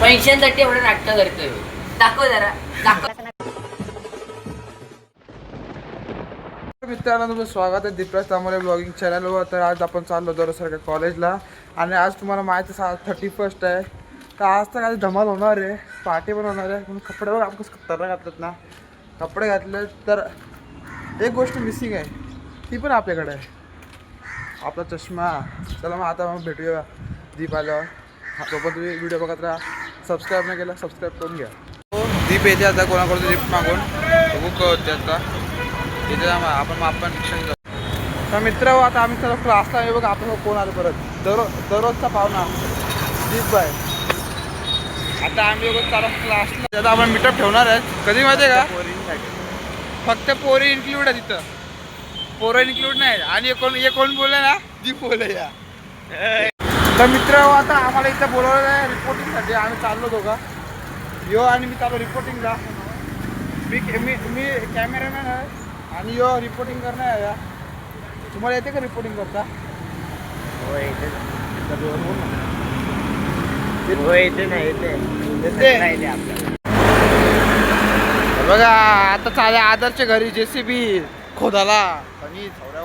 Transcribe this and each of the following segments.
पैशांसाठी एवढं नाटकं करतोय. दाखव जरा. दाखव. मित्रांनो तुमचं स्वागत आहे दीपराज तांबोले ब्लॉगिंग चॅनलवर तर आज आपण चाललो दरसारख्या कॉलेजला आणि आज तुम्हाला माहिती आहे आज थर्टी फर्स्ट आहे. तर आज तर काही धमाल होणार आहे. पार्टी पण होणार आहे. पण कपडे बघ आपण कपडे घातलेत ना. कपडे घातले तर एक गोष्ट मिसिंग आहे. ती पण आपल्याकडे आहे. आपला चष्मा. चला मग आता मग भेटूया दीप आल्यावर तोपर्यंत तुम्ही व्हिडिओ बघत राहा. सबस्क्राईब नाही केला सबस्क्राईब करून घ्या. दीप येते आता कोणाकडून लिफ्ट मागून? बुक होते आता. मग आपण आपण शिक्षण जाऊ. तर मित्र हो, आता आम्ही सर्व क्लासला आहे बघा आपण कोण आलो परत? दररोज दररोजचा पाहुणा. दीप बाय. आता आम्ही बघ चालू क्लासला आता आपण मीटअप ठेवणार आहे. कधी माहिती आहे का? फक्त पोरी इन्क्लूड आहे तिथं. पोरं इन्क्लूड नाही. आणि कोण एक कोण बोलले ना? दीप बोलले या. तर मित्र हो, आता आम्हाला इथं बोलवलं आहे रिपोर्टिंगसाठी आम्ही चाललो दोघा. यो आणि मी चाललो रिपोर्टिंगला मी मी मी कॅमेरामॅन आहे आणि यो रिपोर्टिंग करणार आहे. या. तुम्हाला येते का रिपोर्टिंग करता? येते बघा आता चाले आदरच्या घरी जेसीबी खोदाला. आणि थोड्या.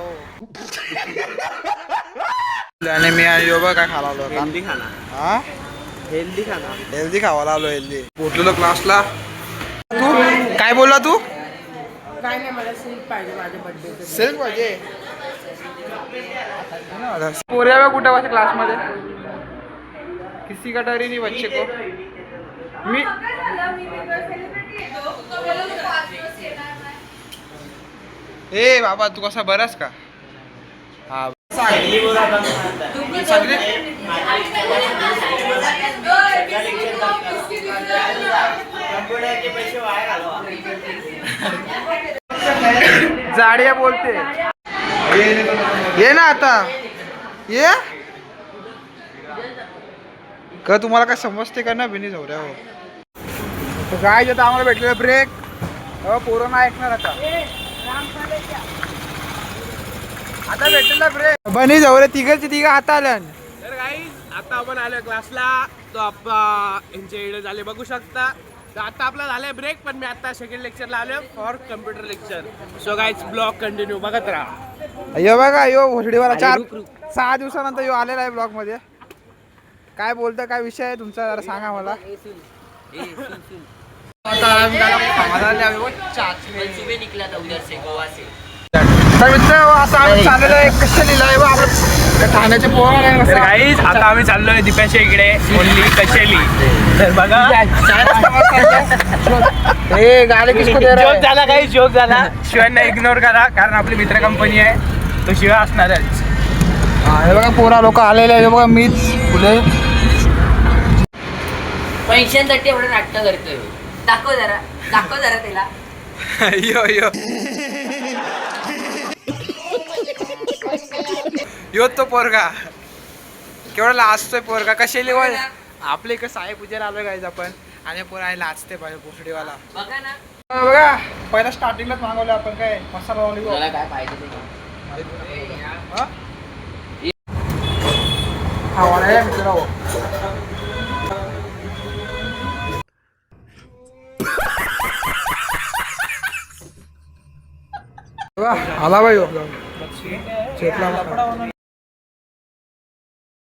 आणि मी आणि यो बघा काय आलो आता. हेल्दी खाना. हा? हेल्दी खाना. हेल्दी खावायला आलो हेल्दी पोचलेलो क्लासला तू काय बोलला तू? काय नाही मला सिल्क पाहिजे माझ्या बर्थडे सेल्फ पाहिजे. पोऱ्या बघ कुठं बस क्लासमध्ये? किसी का डर ही नहीं बच्चे को. मी ए बाबा तू कसा बरास का? हा. जाडिया बोलते. ये ना आता. ये? का तुम्हाला काय समजते का ना बिनी झवऱ्या हो. काय आता आम्हाला भेटलेला ब्रेक अ पोरं ऐकणार आता. आता भेटलेला ब्रेक बनी झवरे तिघांची तिघ आता आल्या तर काही आता आपण आलोय क्लासला तो आपण यांचे इकडे झाले बघू शकता. तर आता आपला झालाय ब्रेक पण मी आता सेकंड लेक्चरला आलोय for computer lecture so guys blog continue बघत राहा. यो बघा यो भोसडीवाला चार सहा दिवसानंतर यो आलेला आहे ब्लॉगमध्ये. काय बोलतं काय विषय आहे तुमचा जरा सांगा मला. आता निकला था उधर से गोवा से. तर मित्र आम्ही चाललेलो आहे. आहे? बा ठाण्याचे आहे कसं आता आम्ही चाललोय दीपाच्या इकडे ओनली कशेली तर बघा. ए गाडी किसको दे रहा जोक है? झाला काही जोक झाला. शिवांना इग्नोर करा कारण आपली मित्र कंपनी आहे. तो शिवा असणारच. हा, हे बघा पोरा लोक आलेले आहे हे बघा मीच फुले पैशांसाठी एवढं नाटक करतोय दाखव जरा. दाखव जरा त्याला यो यो यो तो पोरगा. केवढा लाजतोय पोरगा. कशाली वय? आपले इकडे साहेब पूजेला आलोय गायचं आपण. आणि पोरा आहे लाजते पाहिजे भोसडीवाला बघा पहिला स्टार्टिंगलाच मागवलं आपण काय? मसाला तुला काय पाहिजे हा? हा वाला बघा, आला बाई. आपला चेतला.